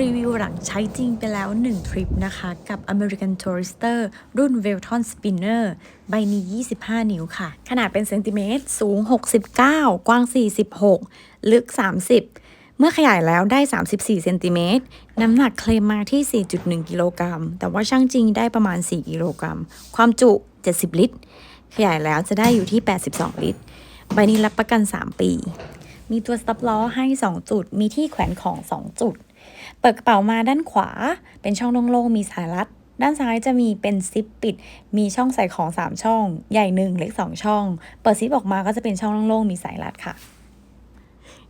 รีวิวหลังใช้จริงไปแล้ว 1 ทริปนะคะ กับ American Tourister รุ่น Velton Spinner ใบนี้ 25 นิ้วค่ะ ขนาดเป็นเซนติเมตร สูง 69 กว้าง 46 ลึก 30 เมื่อขยายแล้วได้ 34 เซนติเมตร น้ำหนักเคลมมาที่ 4.1 กิโลกรัม แต่ว่าช่างจริงได้ประมาณ 4 กิโลกรัม ความจุ 70 ลิตร ขยายแล้วจะได้อยู่ที่ 82 ลิตร ใบนี้รับประกัน 3 ปีมีตัวสต็อปล้อให้ 2 จุด มีที่แขวนของ 2 จุด เปิดกระเป๋ามาด้านขวา เป็นช่องโล่งๆมีสายรัด ด้านซ้ายจะมีเป็นซิปปิด มีช่องใส่ของ 3 ช่อง ใหญ่1เล็ก2 ช่อง เปิดซิปออกมาก็จะเป็นช่องโล่งๆมีสายรัดค่ะ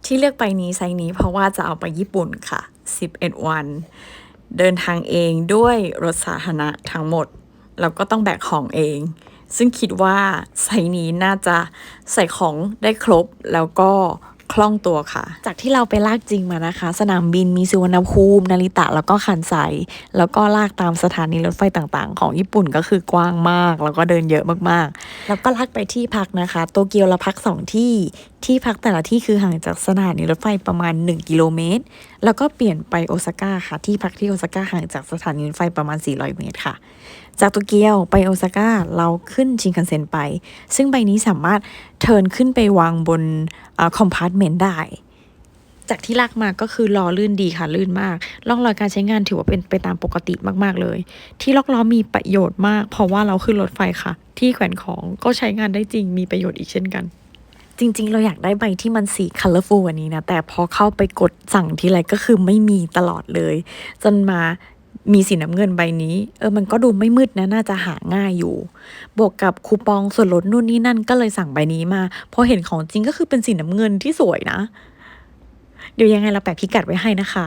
ที่เลือกไปนี้ไซส์นี้เพราะว่าจะเอาไปญี่ปุ่นค่ะ 11 วัน เดินทางเองด้วยรถสาธารณะทั้งหมด แล้วก็ต้องแบกของเอง ซึ่งคิดว่าไซส์นี้น่าจะใส่ของได้ครบแล้วก็ คล่องตัวค่ะ จากที่เราไปลากจริงมานะคะ สนามบินมีสุวรรณภูมินาริตะ แล้วก็คันไซแล้วก็ลากตามสถานีรถไฟต่างๆ ของญี่ปุ่นก็คือกว้างมาก แล้วก็เดินเยอะมากๆ แล้วก็ลากไปที่พักนะคะ โตเกียวเราพักสองที่ที่พักแต่ละที่คือห่างจากสถานีรถไฟประมาณ 1 กิโลเมตร แล้วก็เปลี่ยนไปโอซาก้าค่ะ ที่พักที่โอซาก้าห่างจากสถานีรถไฟประมาณ 400 เมตรค่ะ จากโตเกียวไปโอซาก้าเราขึ้นชินคันเซ็นไป ซึ่งใบนี้สามารถ เทิร์นขึ้นไปวางบนคอมพาร์ตเมนต์ได้ จากที่ลากมาก็คือล้อลื่นดีค่ะลื่นมากร่องรอยการใช้งานถือว่าเป็นไปตามปกติมากๆเลย ที่ล็อกล้อมีประโยชน์มาก เพราะว่าเราขึ้นรถไฟค่ะ ที่แขวนของก็ใช้งานได้จริงมีประโยชน์อีกเช่นกันจริง ๆ เราอยากได้ใบที่มันสี colorful กว่านี้นะ แต่พอเข้าไปกดสั่งทีไรก็คือไม่มีตลอดเลย จนมา มีสีน้ำเงินใบนี้ เออมันก็ดูไม่มืดนะน่าจะหาง่ายอยู่ บวกกับคูปองส่วนลดนู่นนี่นั่นก็เลยสั่งใบนี้มาพอเห็นของจริงก็คือเป็นสีน้ำเงินที่สวยนะ เดี๋ยวยังไงเราแปะพิกัดไว้ให้นะคะ